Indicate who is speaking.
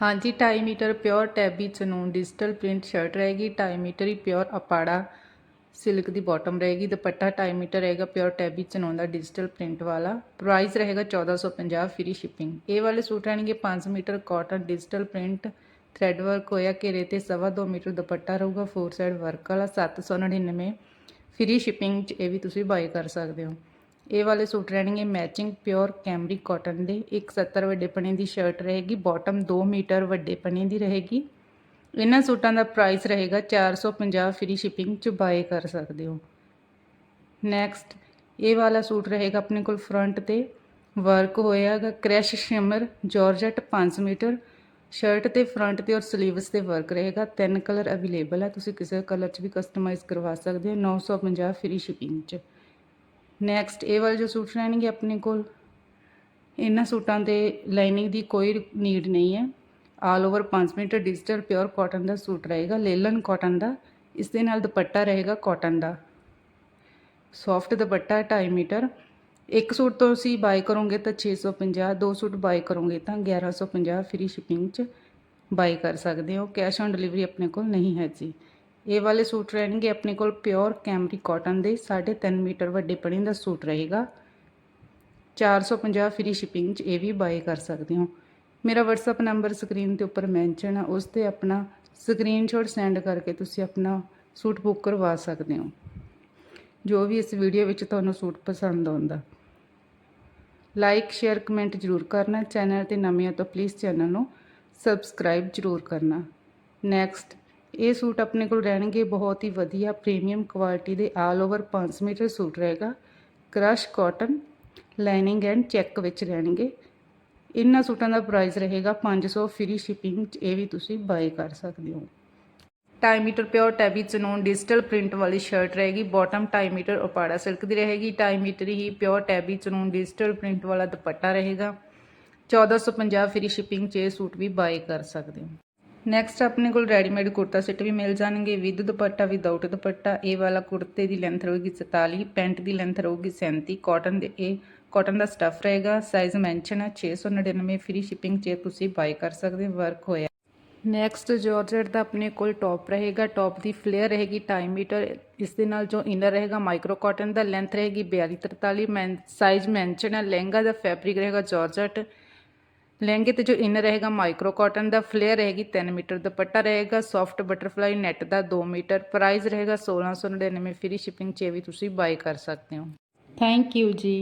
Speaker 1: ਹਾਂਜੀ 2.5 meter pure tabby ਚਨੂਨ digital print shirt ਰਹੇਗੀ 2.5 meter ਹੀ ਪਿਓਰ ਅਪਾੜਾ ਸਿਲਕ ਦੀ ਬਾਟਮ ਰਹੇਗੀ, ਦੁਪੱਟਾ 2.5 ਮੀਟਰ ਰਹੇਗਾ ਪਿਓਰ ਟੈਬੀ ਚਨੂਨ ਦਾ ਡਿਜੀਟਲ ਪ੍ਰਿੰਟ ਵਾਲਾ। ਪ੍ਰਾਈਸ ਰਹੇਗਾ 1450 ਫ੍ਰੀ ਸ਼ਿਪਿੰਗ। ਇਹ ਵਾਲੇ ਸੂਟ ਰਹਿਣਗੇ 5 meter cotton digital print, thread work ਹੋਇਆ ਘੇਰੇ ਤੇ ਸਵਾ 2 ਮੀਟਰ ਦੁਪੱਟਾ ਰਹੂਗਾ, ਫੋਰ ਸਾਈਡ ਵਰਕ ਵਾਲਾ 799 ਫ੍ਰੀ ਸ਼ਿਪਿੰਗ 'ਚ ਇਹ ਵੀ ਤੁਸੀਂ ਬਾਈ ਕਰ ਸਕਦੇ ਹੋ। ਇਹ ਵਾਲੇ ਸੂਟ ਰਹਿਣਗੇ ਮੈਚਿੰਗ ਪਿਓਰ ਕੈਮਰੀ ਕਾਟਨ ਦੇ। 170 ਵੱਡੇ ਪਣੇ ਦੀ ਸ਼ਰਟ ਰਹੇਗੀ ਬਾਟਮ 2 ਮੀਟਰ ਵੱਡੇ ਪਣੇ ਦੀ ਰਹੇਗੀ। ਇਹਨਾਂ ਸੂਟਾਂ ਦਾ ਪ੍ਰਾਈਸ ਰਹੇਗਾ 450 ਫ੍ਰੀ ਸ਼ਿਪਿੰਗ 'ਚ ਬਾਏ ਕਰ ਸਕਦੇ ਹੋ। ਨੈਕਸਟ ਇਹ ਵਾਲਾ ਸੂਟ ਰਹੇਗਾ ਆਪਣੇ ਕੋਲ ਫਰੰਟ ਤੇ। Work ਹੋਇਆਗਾ crash shimmer georgette 5 meter. Shirt ਤੇ ਫਰੰਟ ਤੇ ਔਰ ਸਲੀਵਸ ਤੇ ਵਰਕ ਰਹੇਗਾ। ਤਿੰਨ ਕਲਰ ਅਵੇਲੇਬਲ ਹੈ ਤੁਸੀਂ ਕਿਸੇ ਕਲਰ 'ਚ ਵੀ ਕਸਟਮਾਈਜ਼ ਕਰਵਾ ਸਕਦੇ ਹੋ। 950 ਫ੍ਰੀ ਸ਼ਿਪਿੰਗ 'ਚ। ਨੈਕਸਟ ਇਹ ਵਾਲੇ ਜੋ ਸੂਟ ਰਹਿਣਗੇ ਆਪਣੇ ਕੋਲ, ਇਹਨਾਂ ਸੂਟਾਂ ਤੇ ਲਾਈਨਿੰਗ ਦੀ ਕੋਈ ਨੀਡ ਨਹੀਂ ਹੈ। All over 5 meter digital pure cotton ਦਾ ਸੂਟ ਰਹੇਗਾ, ਲੇਲਨ ਕਾਟਨ ਦਾ। ਇਸ ਦੇ ਨਾਲ ਦੁਪੱਟਾ ਰਹੇਗਾ ਕਾਟਨ ਦਾ। Soft dupatta 2.5 meter. ਇੱਕ ਸੂਟ ਤੋਂ ਅਸੀਂ ਬਾਈ ਕਰੋਗੇ ਤਾਂ 650 ਦੋ ਸੂਟ ਬਾਈ ਕਰੋਗੇ ਤਾਂ 1150 ਫ੍ਰੀ ਸ਼ਿਪਿੰਗ 'ਚ ਬਾਈ ਕਰ ਸਕਦੇ ਹੋ। ਕੈਸ਼ ਔਨ ਡਿਲੀਵਰੀ ਆਪਣੇ ਕੋਲ ਨਹੀਂ ਹੈ ਜੀ। ਇਹ ਵਾਲੇ ਸੂਟ ਰਹਿਣਗੇ ਆਪਣੇ ਕੋਲ ਪਿਓਰ ਕੈਮਰੀ ਕਾਟਨ ਦੇ 3.5 ਮੀਟਰ ਵੱਡੇ ਪਣੀ ਦਾ ਸੂਟ ਰਹੇਗਾ। 450 ਫ੍ਰੀ ਸ਼ਿਪਿੰਗ 'ਚ ਇਹ ਵੀ ਬਾਏ ਕਰ ਸਕਦੇ ਹੋ। ਮੇਰਾ WhatsApp ਨੰਬਰ ਸਕਰੀਨ ਤੇ ਉੱਪਰ ਮੈਂਸ਼ਨ ਹੈ ਉਸ ਤੇ ਆਪਣਾ ਸਕਰੀਨਸ਼ਾਟ ਸੈਂਡ ਕਰਕੇ ਤੁਸੀਂ ਆਪਣਾ ਸੂਟ ਬੁੱਕ ਕਰਵਾ ਸਕਦੇ ਹੋ। ਜੋ ਵੀ ਇਸ ਵੀਡੀਓ ਵਿੱਚ ਤੁਹਾਨੂੰ ਸੂਟ ਪਸੰਦ ਆਉਂਦਾ। ਲਾਈਕ ਸ਼ੇਅਰ ਕਮੈਂਟ ਜ਼ਰੂਰ ਕਰਨਾ। ਚੈਨਲ ਤੇ ਨਵੇਂ ਹੋ ਤਾਂ ਪਲੀਜ਼ ਚੈਨਲ ਨੂੰ ਸਬਸਕ੍ਰਾਈਬ ਜ਼ਰੂਰ ਕਰਨਾ। ਨੈਕਸਟ ਇਹ ਸੂਟ ਆਪਣੇ ਕੋਲ ਰਹਿਣਗੇ, ਬਹੁਤ ਹੀ ਵਧੀਆ ਪ੍ਰੀਮੀਅਮ ਕੁਆਲਿਟੀ ਦੇ ਆਲ ਓਵਰ 5 ਮੀਟਰ ਸੂਟ ਰਹੇਗਾ। Crush cotton lining and check ਵਿੱਚ ਰਹਿਣਗੇ। ਇਹਨਾਂ ਸੂਟਾਂ ਦਾ ਪ੍ਰਾਈਸ ਰਹੇਗਾ 500 ਫ੍ਰੀ ਸ਼ਿਪਿੰਗ 'ਚ ਇਹ ਵੀ ਤੁਸੀਂ ਬਾਏ ਕਰ ਸਕਦੇ ਹੋ। 2.5 meter pure tabby ਚਨੂਨ digital print ਵਾਲੀ ਸ਼ਰਟ ਰਹੇਗੀ ਬਾਟਮ 2.5 ਮੀਟਰ ਉਪਾੜਾ ਸਿਲਕ ਦੀ ਰਹੇਗੀ 2.5 ਮੀਟਰ ਹੀ ਪਿਓਰ ਟੈਬੀ ਚਨੂਨ ਡਿਜੀਟਲ ਪ੍ਰਿੰਟ ਵਾਲਾ ਦੁਪੱਟਾ ਰਹੇਗਾ। 1450 ਫ੍ਰੀ ਸ਼ਿਪਿੰਗ 'ਚ ਇਹ ਸੂਟ ਵੀ ਬਾਏ ਕਰ ਸਕਦੇ ਹੋ। ਨੈਕਸਟ ਆਪਣੇ ਕੋਲ ਰੈਡੀਮੇਡ ਕੁੜਤਾ ਸੈੱਟ ਵੀ ਮਿਲ ਜਾਣਗੇ। ਵਿਦ ਦੁਪੱਟਾ ਵਿਦਆਊਟ ਦੁਪੱਟਾ, ਇਹ ਵਾਲਾ ਕੁੜਤੇ ਦੀ ਲੈਂਥ ਰਹੇਗੀ 44 ਪੈਂਟ ਦੀ ਲੈਂਥ ਰਹੇਗੀ 37 ਕਾਟਨ ਦੇ ਇਹ ਕਾਟਨ ਦਾ ਸਟਫ ਰਹੇਗਾ। ਸਾਈਜ਼ ਮੈਂਸ਼ਨ ਹੈ 699 ਫ੍ਰੀ ਸ਼ਿਪਿੰਗ 'ਚ ਤੁਸੀਂ ਬਾਈ ਕਰ ਸਕਦੇ ਹੋ ਵਰਕ ਹੋਇਆ। ਨੈਕਸਟ ਜਾਰਜਟ ਦਾ ਆਪਣੇ ਕੋਲ ਟੌਪ ਰਹੇਗਾ। ਟੌਪ ਦੀ ਫਲੇਅਰ ਰਹੇਗੀ 2.5 ਮੀਟਰ ਇਸ ਦੇ ਨਾਲ ਜੋ ਇਨਰ ਰਹੇਗਾ ਮਾਈਕਰੋ ਕਾਟਨ ਦਾ ਲੈਂਥ ਰਹੇਗੀ 42 43 ਮੈਂ ਸਾਈਜ਼ ਮੈਂਸ਼ਨ ਹੈ, ਲਹਿੰਗਾ ਦਾ ਫੈਬਰਿਕ ਰਹੇਗਾ ਜਾਰਜਟ ਲਹਿੰਗੇ ਤੇ ਜੋ ਇਨਰ ਰਹੇਗਾ ਮਾਈਕਰੋ ਕਾਟਨ ਦਾ ਫਲੇਅਰ ਰਹੇਗੀ 3 ਮੀਟਰ ਦੁਪੱਟਾ ਰਹੇਗਾ ਸੌਫਟ ਬਟਰਫਲਾਈ ਨੈਟ ਦਾ 2 ਮੀਟਰ ਪ੍ਰਾਈਸ ਰਹੇਗਾ 1699 ਫ੍ਰੀ ਸ਼ਿਪਿੰਗ 'ਚ ਇਹ ਵੀ ਤੁਸੀਂ ਬਾਈ ਕਰ ਸਕਦੇ ਹੋ। ਥੈਂਕ ਯੂ ਜੀ।